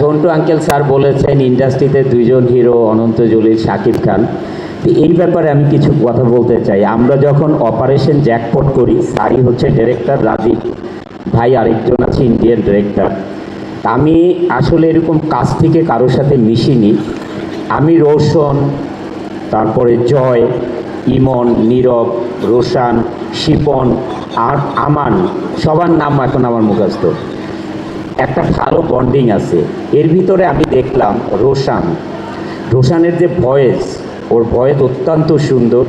Jhantu uncle sir বলেছেন, ইন্ডাস্ট্রিতে দুইজন হিরো, অনন্ত জলিল, শাকিব খান। এই ব্যাপারে আমি কিছু কথা বলতে চাই। আমরা যখন অপারেশন জ্যাকপট করি, স্যারই হচ্ছে ডিরেক্টর রাজীব। ভাই আরেকজন আছে ইন্ডিয়ান ডিরেক্টর আমি আসলে এরকম কাজ থেকে কারোর সাথে মিশিনি। আমি রোশন, তারপরে জয়, ইমন, নীরব, রোশান, শিপন, আর আমান, সবার নাম এখন আমার মুখস্থ। একটা ভালো বন্ডিং আছে। এর ভিতরে আমি দেখলাম রোশান। রোশানের যে ভয়েস ওর ভয়েস অত্যন্ত সুন্দর,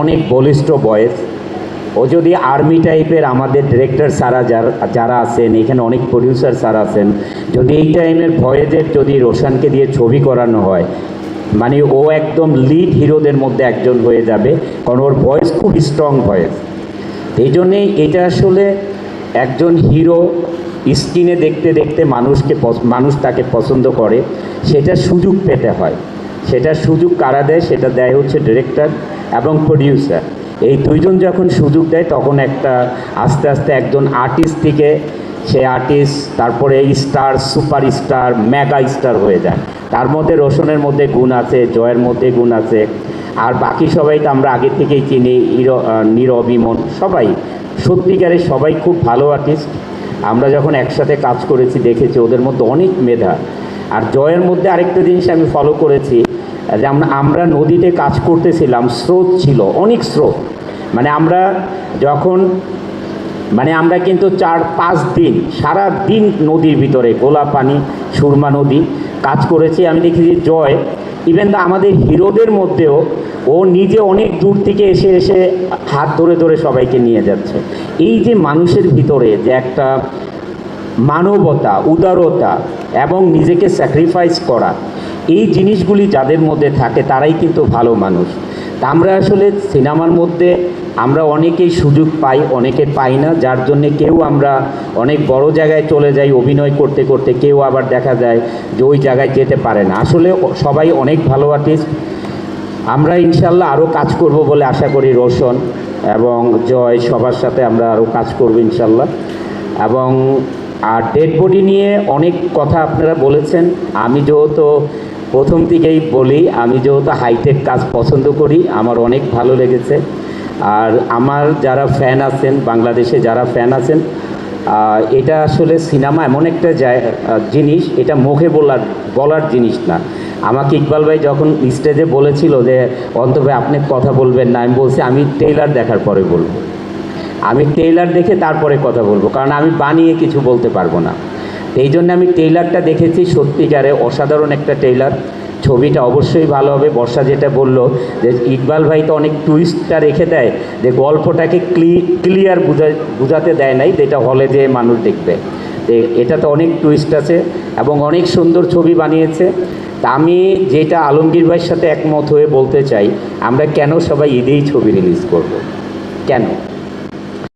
অনেক বলিষ্ঠ ভয়েস ও যদি আর্মি টাইপের আমাদের ডিরেক্টর সারা যারা আছেন, এখানে অনেক প্রডিউসার স্যার আছেন, যদি এই টাইমের ভয়েসের যদি রোশানকে দিয়ে ছবি করানো হয় মানে ও একদম লিড হিরোদের মধ্যে একজন হয়ে যাবে, কারণ ওর ভয়েস খুব স্ট্রং ভয়েস এই জন্যেই এটা আসলে একজন হিরো স্ক্রিনে দেখতে দেখতে মানুষকে মানুষ তাকে পছন্দ করে, সেটা সুযোগ পেতে হয়। সেটা সুযোগ কারা দেয় সেটা দেয় হচ্ছে ডিরেক্টর এবং প্রডিউসার এই দুইজন যখন সুযোগ দেয়, তখন একটা আস্তে আস্তে একজন আর্টিস্ট থেকে সে আর্টিস্ট তারপরে star super star mega star হয়ে যায়। তার মধ্যে রোশনের মধ্যে গুণ আছে, জয়ের মধ্যে গুণ আছে। আর বাকি সবাই তো আমরা আগে থেকেই চিনি ইর নীরব, ইমন, সবাই। সত্যিকারের সবাই খুব ভালো আর্টিস্ট আমরা যখন একসাথে কাজ করেছি, দেখেছি ওদের মধ্যে অনেক মেধা। আর জয়ের মধ্যে আরেকটা জিনিস আমি ফলো করেছি যেমন আমরা নদীতে কাজ করতেছিলাম, স্রোত ছিল, অনেক স্রোত। মানে আমরা যখন মানে আমরা কিন্তু চার, পাঁচ দিন, সারা দিন নদীর ভিতরে গোলা পানি, সুরমা নদী কাজ করেছি। আমি দেখেছি জয় ইভেন আমাদের হিরোদের মধ্যেও ও নিজে অনেক দূর থেকে এসে এসে হাত ধরে ধরে সবাইকে নিয়ে যাচ্ছে। এই যে মানুষের ভিতরে যে একটা মানবতা, উদারতা এবং নিজেকে স্যাক্রিফাইস করা, এই জিনিসগুলি যাদের মধ্যে থাকে তারাই কিন্তু ভালো মানুষ। আমরা আসলে সিনেমার মধ্যে আমরা অনেকেই সুযোগ পাই, অনেকে পাই না, যার জন্যে কেউ আমরা অনেক বড় জায়গায় চলে যাই, অভিনয় করতে করতে কেউ আবার দেখা যায় যে ওই জায়গায় যেতে পারে না। আসলে সবাই অনেক ভালো আর্টিস্ট আমরা ইনশাল্লাহ আরও কাজ করব বলে আশা করি রোশন এবং জয় সবার সাথে আমরা আরও কাজ করব ইনশাল্লাহ এবং, আর ডেড বডি নিয়ে অনেক কথা আপনারা বলেছেন। আমি যেহেতু প্রথম থেকেই বলি, আমি যেহেতু হাইটেক কাজ পছন্দ করি, আমার অনেক ভালো লেগেছে। আর আমার যারা ফ্যান আছেন, বাংলাদেশে যারা ফ্যান আছেন এটা আসলে সিনেমা এমন একটা জিনিস, এটা মুখে বলার বলার জিনিস না। আমাকে ইকবাল ভাই যখন স্টেজে বলেছিল যে অন্ত আপনি কথা বলবেন না। আমি বলছি, আমি টেইলার দেখার পরে বলব। আমি টেইলার দেখে তারপরে কথা বলব, কারণ আমি বানিয়ে কিছু বলতে পারব না। এই জন্য আমি টেইলারটা দেখেছি সত্যিকারে অসাধারণ একটা টেইলার ছবিটা অবশ্যই ভালো হবে। বর্ষা যেটা বলল যে, ইকবাল ভাই তো অনেক টুইস্টটা রেখে দেয়, যে গল্পটাকে ক্লি ক্লিয়ার বুঝা বুঝাতে দেয় নাই, যেটা হলে যে মানুষ দেখবে। এটা তো অনেক টুইস্ট আছে এবং অনেক সুন্দর ছবি বানিয়েছে। তা আমি যেটা আলমগীর ভাইয়ের সাথে একমত হয়ে বলতে চাই, আমরা কেন সবাই ঈদেই ছবি রিলিজ করব? কেন?